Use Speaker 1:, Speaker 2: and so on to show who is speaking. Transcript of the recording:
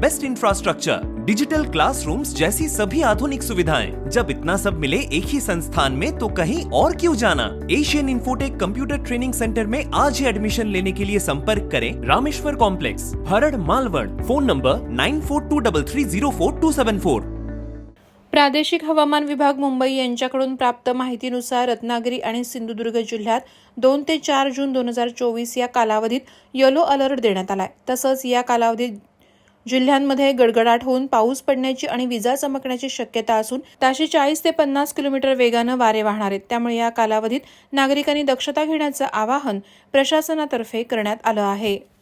Speaker 1: best infrastructure digital classrooms जैसी सभी आधुनिक सुविधाएं। जब इतना सब मिले एक ही संस्थान में तो कहीं और क्यों जाना? Asian Infotech computer training centre में आज ही एडमिशन लेने के लिए संपर्क करें Rameshwar complex Harad Malvan. Phone number nine four two double three zero four two seven four
Speaker 2: प्रादेशिक हवामान विभाग मुंबई यांच्याकडून प्राप्त माहितीनुसार रत्नागिरी आणि सिंधुदुर्ग जिल्ह्यात दोन ते चार जून दोन हजार चोवीस या कालावधीत येलो अलर्ट देण्यात आलाय. तसंच या कालावधीत जिल्ह्यांमध्ये गडगडाट होऊन पाऊस पडण्याची आणि विजा चमकण्याची शक्यता असून ताशी चाळीस ते पन्नास किलोमीटर वेगानं वारे वाहणार आहेत. त्यामुळे या कालावधीत नागरिकांनी दक्षता घेण्याचं आवाहन प्रशासनातर्फे करण्यात आलं आहे.